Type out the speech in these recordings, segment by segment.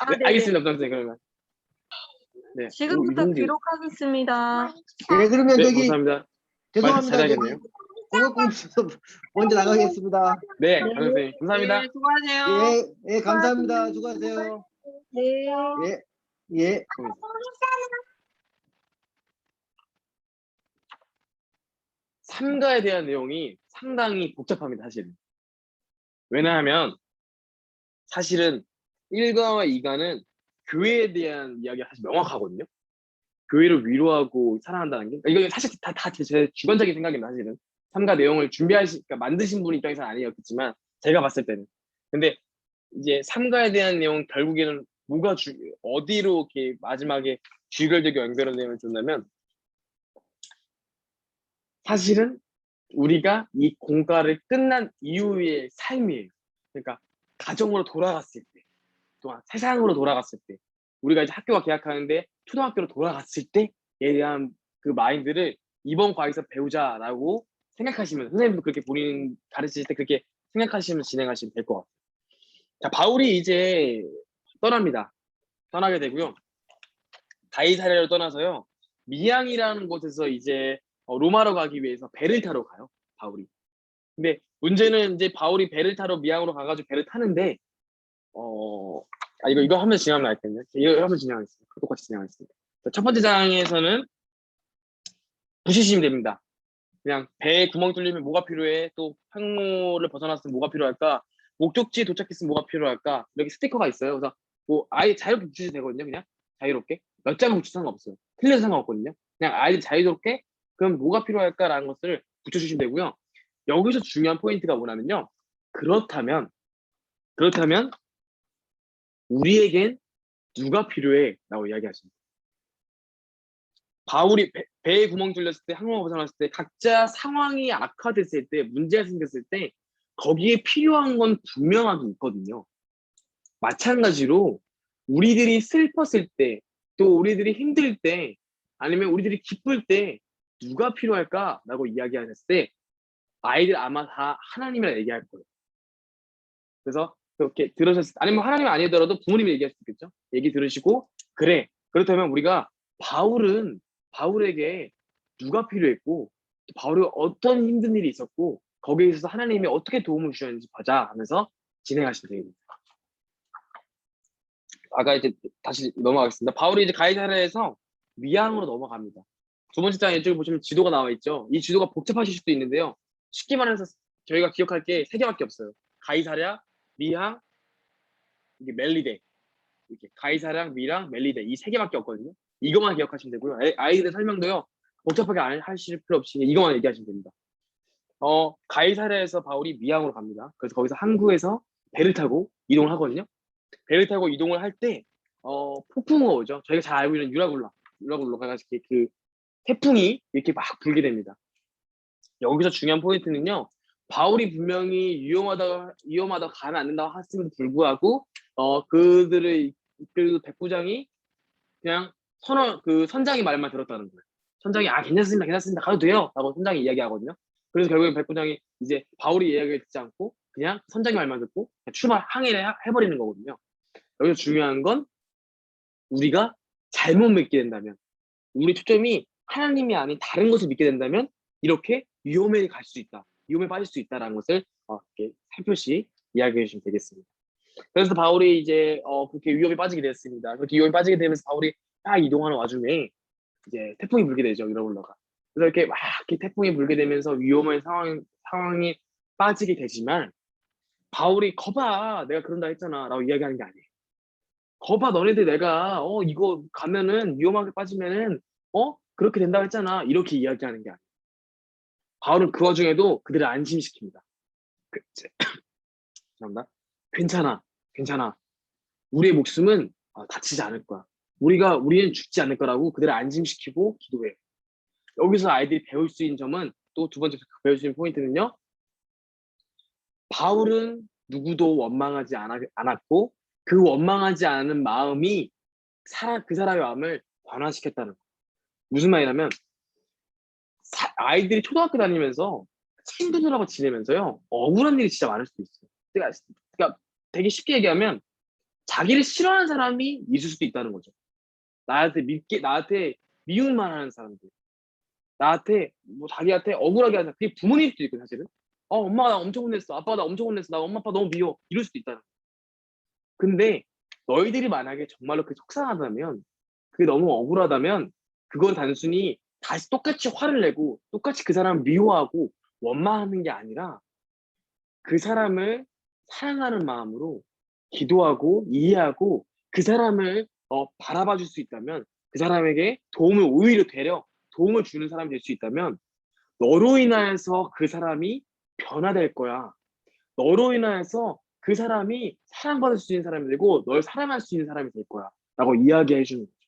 아, 네, 네네. 알겠습니다, 부장님 그러면. 네. 지금부터 이동진. 기록하겠습니다. 네, 그러면 네, 저기 감사합니다. 죄송합니다. 저기 잘하겠네요. 공업공에서 먼저 나가겠습니다. 네, 네. 강선생님 감사합니다. 네, 수고하세요. 예, 예, 감사합니다. 수고하세요. 네. 예, 예. 삼가에 대한 내용이 상당히 복잡합니다, 사실 은. 왜냐하면 사실은 1가와 2가는 교회에 대한 이야기가 사실 명확하거든요. 교회를 위로하고 사랑한다는 게 이거 사실 다 다 제 주관적인 생각입니다, 사실은. 3가 내용을 준비하시 그러니까 만드신 분 입장에서는 아니었겠지만 제가 봤을 때는. 근데 이제 3가에 대한 내용 결국에는 뭐가 주 어디로 이렇게 마지막에 주결되게 연결되면 좋냐면 사실은 우리가 이 공과를 끝난 이후의 삶이에요. 그러니까 가정으로 돌아갔을 때, 또한 세상으로 돌아갔을 때, 우리가 이제 학교가 개학하는데 초등학교로 돌아갔을 때에 대한 그 마인드를 이번 과에서 배우자라고 생각하시면 선생님도 그렇게 본인 가르치실 때 그렇게 생각하시면 진행하시면 될 것 같아요. 자, 바울이 이제 떠납니다. 떠나게 되고요. 다이사레를 떠나서요. 미양이라는 곳에서 이제 어, 로마로 가기 위해서 배를 타러 가요. 바울이. 근데 문제는 이제 바울이 배를 타러 미양으로 가가지고 배를 타는데 어, 아 이거 이거 하면 진행하면 알겠네요. 이거 하면 진행하겠습니다. 똑같이 진행하겠습니다. 자, 첫 번째 장에서는 부시심이 됩니다. 그냥 배에 구멍 뚫리면 뭐가 필요해? 또 항로를 벗어났으면 뭐가 필요할까? 목적지에 도착했으면 뭐가 필요할까? 여기 스티커가 있어요. 그래서 뭐 아예 자유롭게 붙이셔도 되거든요. 그냥 자유롭게 몇 장을 붙여도 상관없어요. 틀려도 상관없거든요. 그냥 아예 자유롭게 그럼 뭐가 필요할까라는 것을 붙여주시면 되고요. 여기서 중요한 포인트가 뭐냐면요. 그렇다면 그렇다면 우리에겐 누가 필요해? 라고 이야기하십니다. 바울이 배, 배에 구멍 뚫렸을 때, 항로가 벗어났을 때, 각자 상황이 악화됐을 때, 문제가 생겼을 때, 거기에 필요한 건 분명하게 있거든요. 마찬가지로 우리들이 슬펐을 때, 또 우리들이 힘들 때, 아니면 우리들이 기쁠 때 누가 필요할까라고 이야기하셨을 때 아이들 아마 다 하나님이라 얘기할 거예요. 그래서 그렇게 들으셨을 때, 아니면 하나님 아니더라도 부모님이 얘기할 수 있겠죠. 얘기 들으시고 그래 그렇다면 우리가 바울은 바울에게 누가 필요했고 또 바울이 어떤 힘든 일이 있었고 거기에 있어서 하나님이 어떻게 도움을 주셨는지 보자 하면서 진행하시면 됩니다. 아까 이제 다시 넘어가겠습니다. 바울이 이제 가이사르에서 미양으로 넘어갑니다. 두 번째 장 이쪽에 보시면 지도가 나와 있죠. 이 지도가 복잡하실 수도 있는데요. 쉽게 말해서 저희가 기억할 게 세 개밖에 없어요. 가이사랴, 미양, 이게 멜리데. 이렇게 가이사랴, 미랑, 멜리데 이 세 개밖에 없거든요. 이것만 기억하시면 되고요. 애- 아이들 설명도요. 복잡하게 안 하실 필요 없이 이것만 얘기하시면 됩니다. 어, 가이사랴에서 바울이 미양으로 갑니다. 그래서 거기서 항구에서 배를 타고 이동을 하거든요. 배를 타고 이동을 할 때 어, 폭풍우가 오죠. 저희가 잘 알고 있는 유라굴라, 유라굴라가 이렇게 그 태풍이 이렇게 막 불게 됩니다. 여기서 중요한 포인트는요. 바울이 분명히 위험하다 위험하다 가면 안 된다고 했음에도 불구하고 어 그들을 이끌 백부장이 그냥 선언 그 선장이 말만 들었다는 거예요. 선장이 아 괜찮습니다, 괜찮습니다, 가도 돼요.라고 선장이 이야기하거든요. 그래서 결국에 백부장이 이제 바울이 이야기를 듣지 않고 그냥 선장이 말만 듣고 출발 항해를 해- 해버리는 거거든요. 여기서 중요한 건 우리가 잘못 믿게 된다면 우리 초점이 하나님이 아닌 다른 것을 믿게 된다면 이렇게 위험에 갈 수 있다. 위험에 빠질 수 있다라는 것을 어, 이렇게 살펴시 이야기해 주시면 되겠습니다. 그래서 바울이 이제 어, 그렇게 위험에 빠지게 됐습니다. 그렇게 위험에 빠지게 되면서 바울이 딱 이동하는 와중에 이제 태풍이 불게 되죠. 유라굴러가. 그래서 이렇게 막 이렇게 태풍이 불게 되면서 위험한 상황, 상황이 빠지게 되지만 바울이 거봐 내가 그런다 했잖아 라고 이야기하는 게 아니에요. 거봐 너네들 내가 어 이거 가면은 위험하게 빠지면은 어 그렇게 된다고 했잖아 이렇게 이야기하는 게 아니에요. 바울은 그 와중에도 그들을 안심시킵니다. 그, 죄송합니다. 괜찮아, 괜찮아. 우리의 목숨은 어, 다치지 않을 거야. 우리가 우리는 죽지 않을 거라고 그들을 안심시키고 기도해. 여기서 아이들이 배울 수 있는 점은 또 두 번째 배울 수 있는 포인트는요. 바울은 누구도 원망하지 않았고 그 원망하지 않은 마음이 사람 그 사람의 마음을 변화시켰다는 거. 무슨 말이냐면 사- 아이들이 초등학교 다니면서 친구들하고 지내면서요 억울한 일이 진짜 많을 수도 있어요. 그러니까, 그러니까 되게 쉽게 얘기하면 자기를 싫어하는 사람이 있을 수도 있다는 거죠. 나한테 믿게 나한테 미움만 하는 사람들. 나한테 뭐 자기한테 억울하게 하는. 그게 부모님일 수도 있고 사실은. 어 엄마가 나 엄청 혼냈어. 아빠가 나 엄청 혼냈어. 나 엄마 아빠 너무 미워. 이럴 수도 있다는 거죠. 근데 너희들이 만약에 정말로 그 속상하다면 그게 너무 억울하다면 그건 단순히 다시 똑같이 화를 내고 똑같이 그 사람을 미워하고 원망하는 게 아니라 그 사람을 사랑하는 마음으로 기도하고 이해하고 그 사람을 어, 바라봐 줄 수 있다면 그 사람에게 도움을 오히려 되려 도움을 주는 사람이 될 수 있다면 너로 인하여서 그 사람이 변화될 거야. 너로 인하여서 그 사람이 사랑받을 수 있는 사람이 되고 널 사랑할 수 있는 사람이 될 거야. 라고 이야기해 주는 거죠.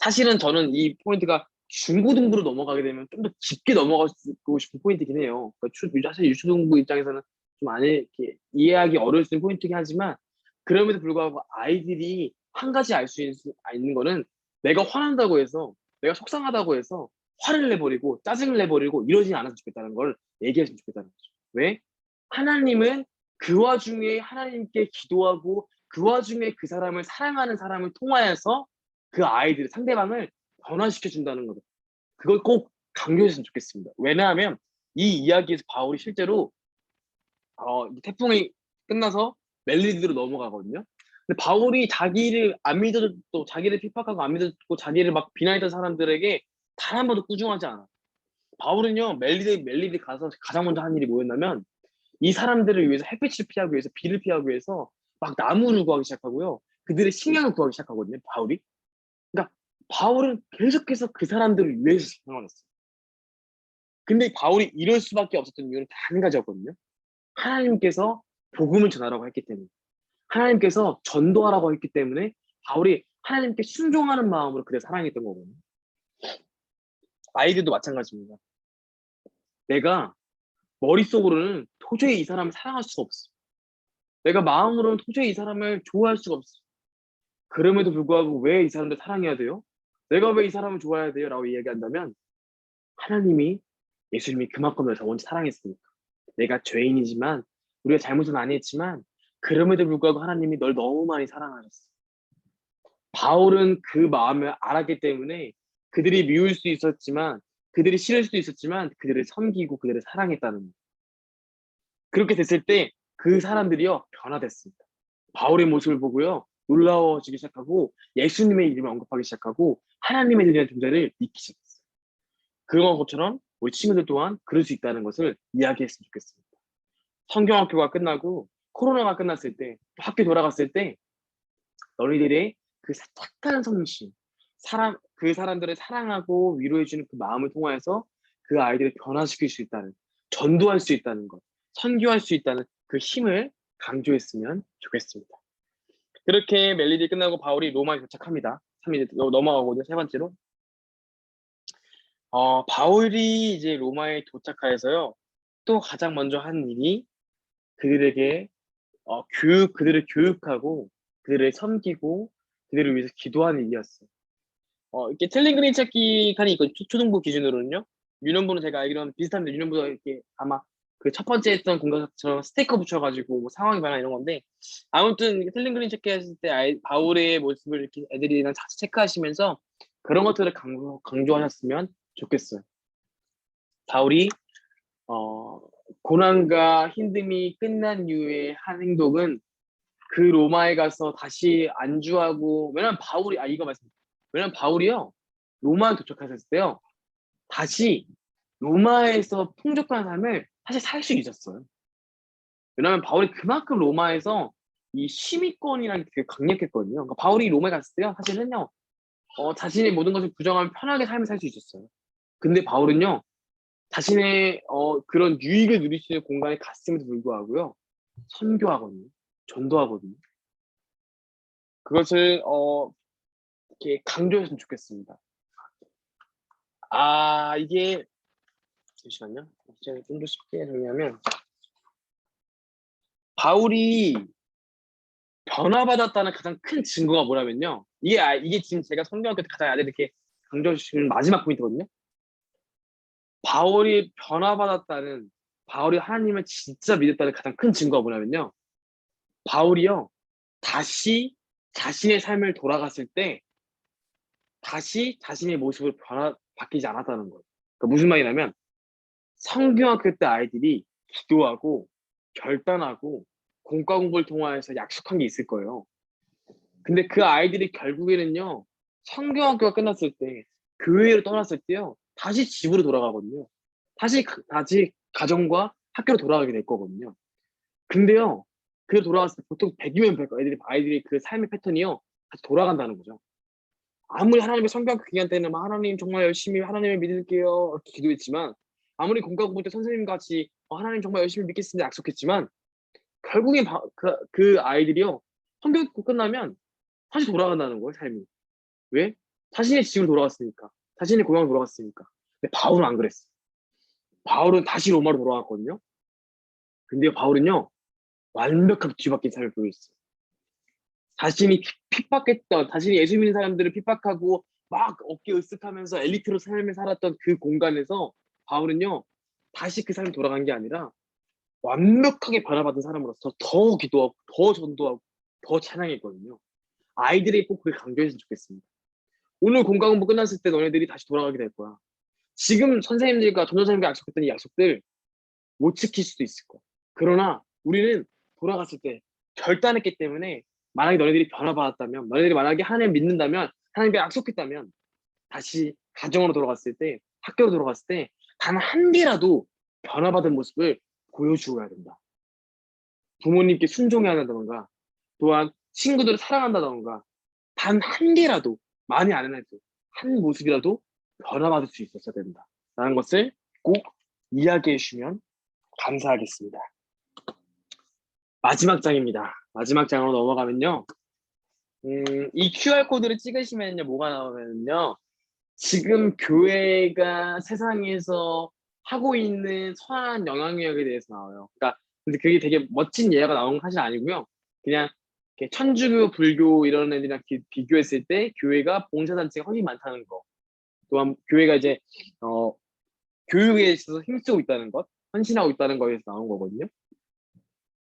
사실은 저는 이 포인트가 중고등부로 넘어가게 되면 좀 더 깊게 넘어가고 싶은 포인트긴 해요. 그러니까 주- 사실 유초등부 입장에서는 좀 안에 이렇게 이해하기 어려울 수 있는 포인트긴 하지만 그럼에도 불구하고 아이들이 한 가지 알 수 있는 거는 내가 화난다고 해서 내가 속상하다고 해서 화를 내버리고 짜증을 내버리고 이러지 않았으면 좋겠다는 걸 얘기했으면 좋겠다는 거죠. 왜? 하나님은 그 와중에 하나님께 기도하고 그 와중에 그 사람을 사랑하는 사람을 통하여서 그 아이들 상대방을 변화시켜 준다는 거죠. 그걸 꼭 강조했으면 좋겠습니다. 왜냐하면 이 이야기에서 바울이 실제로 어, 이 태풍이 끝나서 멜리드로 넘어가거든요. 근데 바울이 자기를 안 믿어도 자기를 핍박하고 안 믿었고 자기를 막 비난했던 사람들에게 단 한 번도 꾸중하지 않아. 바울은요 멜리드 멜리드 가서 가장 먼저 한 일이 뭐였냐면 이 사람들을 위해서 햇빛을 피하기 위해서 비를 피하기 위해서 막 나무를 구하기 시작하고요. 그들의 식량을 구하기 시작하거든요. 바울이. 바울은 계속해서 그 사람들을 위해서 생활했어요. 근데 바울이 이럴 수밖에 없었던 이유는 단 한 가지였거든요. 하나님께서 복음을 전하라고 했기 때문에 하나님께서 전도하라고 했기 때문에 바울이 하나님께 순종하는 마음으로 그를 사랑했던 거거든요. 아이들도 마찬가지입니다. 내가 머릿속으로는 도저히 이 사람을 사랑할 수가 없어. 내가 마음으로는 도저히 이 사람을 좋아할 수가 없어. 그럼에도 불구하고 왜 이 사람들 사랑해야 돼요? 내가 왜 이 사람을 좋아해야 돼요? 라고 이야기한다면 하나님이 예수님이 그만큼 널 먼저 사랑했으니까. 내가 죄인이지만 우리가 잘못은 많이 했지만 그럼에도 불구하고 하나님이 널 너무 많이 사랑하셨어. 바울은 그 마음을 알았기 때문에 그들이 미울 수 있었지만 그들이 싫을 수도 있었지만 그들을 섬기고 그들을 사랑했다는 거예요. 그렇게 됐을 때 그 사람들이요 변화됐습니다. 바울의 모습을 보고요 놀라워지기 시작하고 예수님의 이름을 언급하기 시작하고 하나님에 대한 존재를 믿기 시작했어요. 그런 것처럼 우리 친구들 또한 그럴 수 있다는 것을 이야기했으면 좋겠습니다. 성경학교가 끝나고 코로나가 끝났을 때 학교 돌아갔을 때 너희들의 그 착한 성심 사람 그 사람들을 사랑하고 위로해주는 그 마음을 통하여서 그 아이들을 변화시킬 수 있다는 전도할 수 있다는 것 선교할 수 있다는 그 힘을 강조했으면 좋겠습니다. 그렇게 멜리디 끝나고 바울이 로마에 도착합니다. 3일 넘어가거든요. 세 번째로 어, 바울이 이제 로마에 도착하여서요. 또 가장 먼저 한 일이 그들에게 어, 교육 그들을 교육하고 그들을 섬기고 그들을 위해서 기도하는 일이었어요. 어, 이렇게 텔레그램 찾기 칸이 있고 초, 초등부 기준으로는요. 유년부는 제가 알기로는 비슷한데 유년부가 이렇게 아마 그 첫 번째 했던 공간처럼 스티커 붙여가지고 뭐 상황이 변화 이런 건데 아무튼 텔레그램 찾기 했을 때 아이, 바울의 모습을 이렇게 애들이랑 같이 체크하시면서 그런 것들을 강조, 강조하셨으면 좋겠어요. 바울이 어, 고난과 힘듦이 끝난 이후에 한 행동은 그 로마에 가서 다시 안주하고 왜냐면 바울이 아 이거 말씀 왜냐면 바울이요 로마에 도착했을 때요 다시 로마에서 풍족한 삶을 사실 살 수 있었어요. 왜냐면 바울이 그만큼 로마에서 이 시민권이라는 게 되게 강력했거든요. 그러니까 바울이 로마에 갔을 때요 사실은요 어, 자신의 모든 것을 부정하면 편하게 삶을 살 수 있었어요. 근데 바울은요 자신의 어, 그런 유익을 누릴 수 있는 공간에 갔음에도 불구하고요 선교하거든요. 전도하거든요. 그것을 어, 이렇게 강조했으면 좋겠습니다. 아 이게 잠시만요. 제가 좀 더 쉽게 정리하면 바울이 변화받았다는 가장 큰 증거가 뭐냐면요. 이게 아, 이게 지금 제가 성경학교 때 가장 아들 이렇게 강조해주시는 마지막 포인트거든요. 바울이 변화받았다는 바울이 하나님을 진짜 믿었다는 가장 큰 증거가 뭐냐면요. 바울이요 다시 자신의 삶을 돌아갔을 때 다시 자신의 모습을 변화 바뀌지 않았다는 거예요. 그러니까 무슨 말이냐면 성경학교 때 아이들이 기도하고 결단하고 공과 공부를 통해서 약속한 게 있을 거예요. 근데 그 아이들이 결국에는요 성경학교가 끝났을 때 교회로 떠났을 때요 다시 집으로 돌아가거든요. 다시 가- 다시 가정과 학교로 돌아가게 될 거거든요. 근데요 그 돌아갔을 때 보통 100이면 100 애들이 아이들이 그 삶의 패턴이요 다시 돌아간다는 거죠. 아무리 하나님의 성경학교 기간 때는 막 하나님 정말 열심히 하나님을 믿을게요 기도했지만 아무리 공과 공부 때 선생님 같이 어, 하나님 정말 열심히 믿겠습니다 약속했지만 결국엔 바- 그, 그 아이들이요 성경학교 끝나면 다시 돌아간다는 거예요 삶이. 왜? 자신의 집으로 돌아갔으니까. 자신의 고향으로 돌아갔으니까. 근데 바울은 안 그랬어. 바울은 다시 로마로 돌아갔거든요. 근데 바울은요 완벽하게 뒤바뀐 삶을 보여줬어요. 자신이 핍- 핍박했던 자신이 예수 믿는 사람들을 핍박하고 막 어깨 으쓱하면서 엘리트로 삶을 살았던 그 공간에서 바울은요 다시 그 삶에 돌아간 게 아니라 완벽하게 변화받은 사람으로서 더 기도하고 더 전도하고 더 찬양했거든요. 아이들이 꼭 그게 강조했으면 좋겠습니다. 오늘 공과 공부 끝났을 때 너네들이 다시 돌아가게 될 거야. 지금 선생님들과 전도사님과 약속했던 이 약속들 못 지킬 수도 있을 거야. 그러나 우리는 돌아갔을 때 결단했기 때문에 만약에 너네들이 변화받았다면 너네들이 만약에 하나님 믿는다면 하나님께 약속했다면 다시 가정으로 돌아갔을 때 학교로 돌아갔을 때 단 한 개라도 변화받은 모습을 보여주어야 된다. 부모님께 순종해야 한다던가 또한 친구들을 사랑한다던가 단 한 개라도 많이 안 해도 한 모습이라도 변화받을 수 있었어야 된다. 라는 것을 꼭 이야기해 주시면 감사하겠습니다. 마지막 장입니다. 마지막 장으로 넘어가면요. 음, 이 QR코드를 찍으시면요, 뭐가 나오면요. 지금 교회가 세상에서 하고 있는 선한 영향력에 대해서 나와요. 그러니까 근데 그게 되게 멋진 예가 나온 건 사실 아니고요. 그냥 천주교, 불교 이런 애들이랑 비, 비교했을 때 교회가 봉사단체가 훨씬 많다는 거. 또한 교회가 이제 어, 교육에 있어서 힘쓰고 있다는 것, 헌신하고 있다는 거에서 나온 거거든요.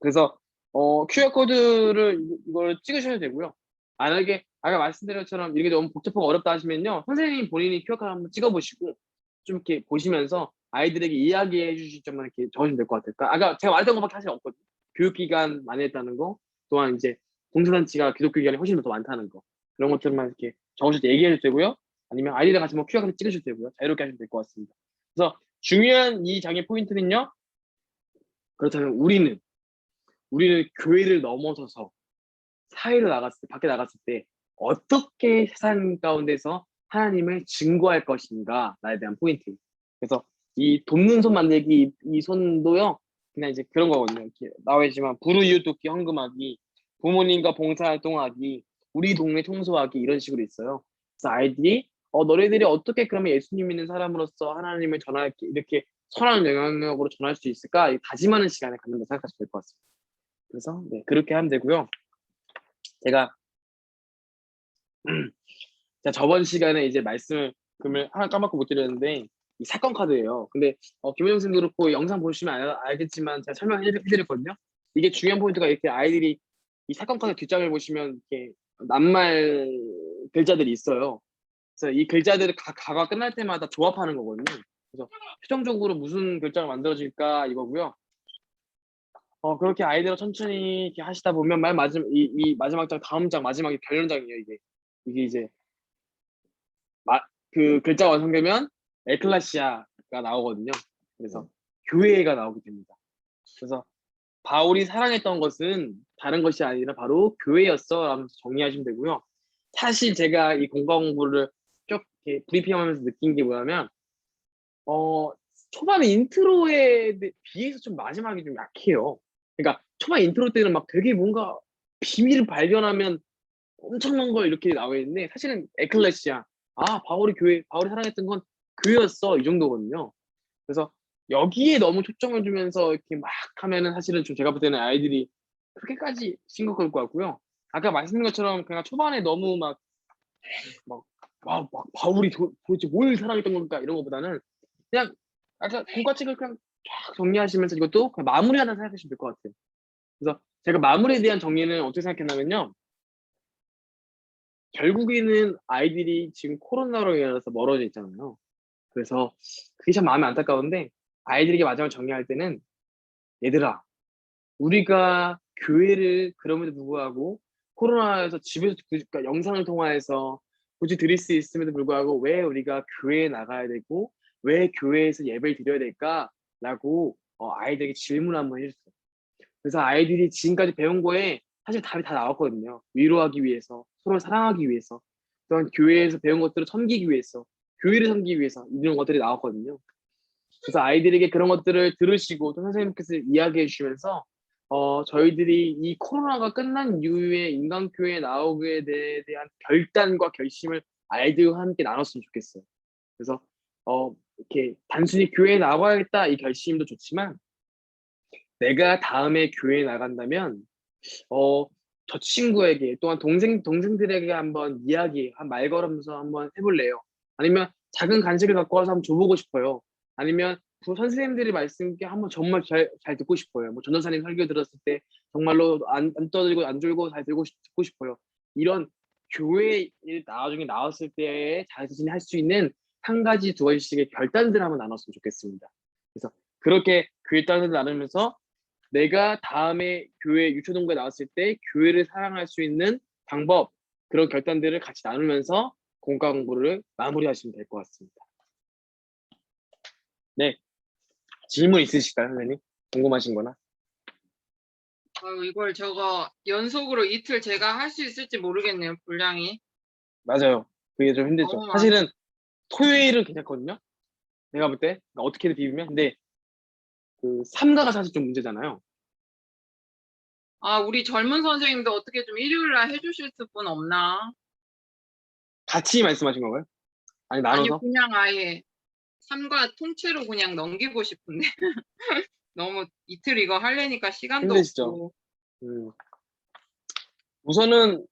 그래서 어, QR 코드를 이- 이걸 찍으셔도 되고요. 만약에 아까 말씀드린 것처럼 이게 너무 복잡하고 어렵다 하시면요, 선생님 본인이 코드 한번 찍어보시고 좀 이렇게 보시면서 아이들에게 이야기해 주실 점만 이렇게 적으시면 될 것. 그러니까 아까 제가 말했던 것밖에 사실 없거든요. 교육기간 많이 했다는 거, 또한 이제 봉사단체가 기독교 기간이 훨씬 더 많다는 거 그런 것들만 이렇게 적으실 때 얘기해 도 되고요. 아니면 아이들이랑 같이 뭐 코드 찍으셔도 되고요. 자유롭게 하시면 될 것 같습니다. 그래서 중요한 이 장의 포인트는요. 그렇다면 우리는 우리는 교회를 넘어서서 사회로 나갔을 때, 밖에 나갔을 때 어떻게 세상 가운데서 하나님을 증거할 것인가 나에 대한 포인트. 그래서 이 돕는 손 만들기 이, 이 손도요. 그냥 이제 그런 거거든요. 이렇게 나와 있지만 부르 이웃 돕기 헌금하기, 부모님과 봉사활동하기, 우리 동네 청소하기 이런 식으로 있어요. 그래서 아이들이 어 너네들이 어떻게 그러면 예수님 믿는 사람으로서 하나님을 전할 이렇게 선한 영향력으로 전할 수 있을까 이 다짐하는 시간을 갖는다 생각하시면 될 것 같습니다. 그래서 네, 그렇게 하면 되고요. 제가 제가 저번 시간에 이제 말씀을 하나 까먹고 못 드렸는데 이 사건 카드예요. 근데 어, 김현영 선생님도 그렇고 영상 보시면 알, 알겠지만 제가 설명해드렸거든요. 이게 중요한 포인트가 이렇게 아이들이 이 사건 카드 뒷장을 보시면 이렇게 낱말 글자들이 있어요. 그래서 이 글자들을 각 가가 끝날 때마다 조합하는 거거든요. 그래서 최종적으로 무슨 글자가 만들어질까 이거고요. 어 그렇게 아이들과 천천히 이렇게 하시다 보면 맨 마지막 이, 이 마지막 장 다음 장 마지막에 결론장이에요 이게 이게 이제 마, 그 글자가 완성되면 에클라시아가 나오거든요. 그래서 교회가 나오게 됩니다. 그래서 바울이 사랑했던 것은 다른 것이 아니라 바로 교회였어 라면서 정리하시면 되고요. 사실 제가 이 공과 공부를 쭉 이렇게 브리핑하면서 느낀 게 뭐냐면 어 초반에 인트로에 비해서 좀 마지막이 좀 약해요. 그러니까 초반 인트로 때는 막 되게 뭔가 비밀을 발견하면 엄청난 걸 이렇게 나와 있는데 사실은 에클레시아 아 바울이 교회 바울이 사랑했던 건 교회였어 이 정도거든요. 그래서 여기에 너무 초점을 주면서 이렇게 막 하면은 사실은 좀 제가 볼 때는 아이들이 그렇게까지 심각할 것 같고요. 아까 말씀드린 것처럼 그냥 초반에 너무 막 막, 막, 막 바울이 도, 도대체 뭘 사랑했던 걸까 이런 것보다는 그냥 아까 공과책을 그냥 쫙 정리하시면서 이것도 그냥 마무리하는 생각하시면 될 것 같아요. 그래서 제가 마무리에 대한 정리는 어떻게 생각했냐면요. 결국에는 아이들이 지금 코로나로 인해서 멀어져 있잖아요. 그래서 그게 참 마음이 안타까운데 아이들에게 마지막으로 정리할 때는 얘들아 우리가 교회를 그럼에도 불구하고 코로나에서 집에서 그- 그러니까 영상을 통화해서 굳이 드릴 수 있음에도 불구하고 왜 우리가 교회에 나가야 되고 왜 교회에서 예배를 드려야 될까 라고 어, 아이들에게 질문 한번 해줬어요. 그래서 아이들이 지금까지 배운 거에 사실 답이 다 나왔거든요. 위로하기 위해서, 서로 사랑하기 위해서, 또한 교회에서 배운 것들을 섬기기 위해서, 교회를 섬기기 위해서 이런 것들이 나왔거든요. 그래서 아이들에게 그런 것들을 들으시고 또 선생님께서 이야기해 주시면서 어, 저희들이 이 코로나가 끝난 이후에 인간교회에 나오게 돼- 대한 결단과 결심을 아이들과 함께 나눴으면 좋겠어요. 그래서 어, 이렇게 단순히 교회에 나가야겠다 이 결심도 좋지만 내가 다음에 교회에 나간다면 어, 저 친구에게 또한 동생 동생들에게 한번 이야기 한 말 걸으면서 한번 해볼래요. 아니면 작은 간식을 갖고 와서 한번 줘보고 싶어요. 아니면 그 선생님들이 말씀 께 한번 정말 잘, 잘 듣고 싶어요. 뭐 전도사님 설교 들었을 때 정말로 안, 안 떠들고 안 졸고 잘 들고 싶- 듣고 싶어요. 이런 교회에 나중에 나왔을 때 자신이 할 수 있는 한 가지 두 가지씩의 결단들 한번 나눴으면 좋겠습니다. 그래서 그렇게 결단을 나누면서 내가 다음에 교회 유초동부에 나왔을 때 교회를 사랑할 수 있는 방법 그런 결단들을 같이 나누면서 공과 공부를 마무리하시면 될 것 같습니다. 네, 질문 있으실까요, 선생님? 궁금하신 거나? 아유, 이걸 저거 연속으로 이틀 제가 할 수 있을지 모르겠네요, 분량이. 맞아요. 그게 좀 힘들죠. 사실은 토요일은 괜찮거든요. 내가 볼때 그러니까 어떻게든 비비면 근데 그 삼가가 사실 좀 문제잖아요. 아, 우리 젊은 선생님도 어떻게 좀 일요일 날 해주실 분 없나? 같이 말씀하신 건가요? 아니 아니, 나눠서? 그냥 아예 삼과 통째로 그냥 넘기고 싶은데. 너무 이틀 이거 하려니까 시간도 힘드시죠? 없고. 음. 우선은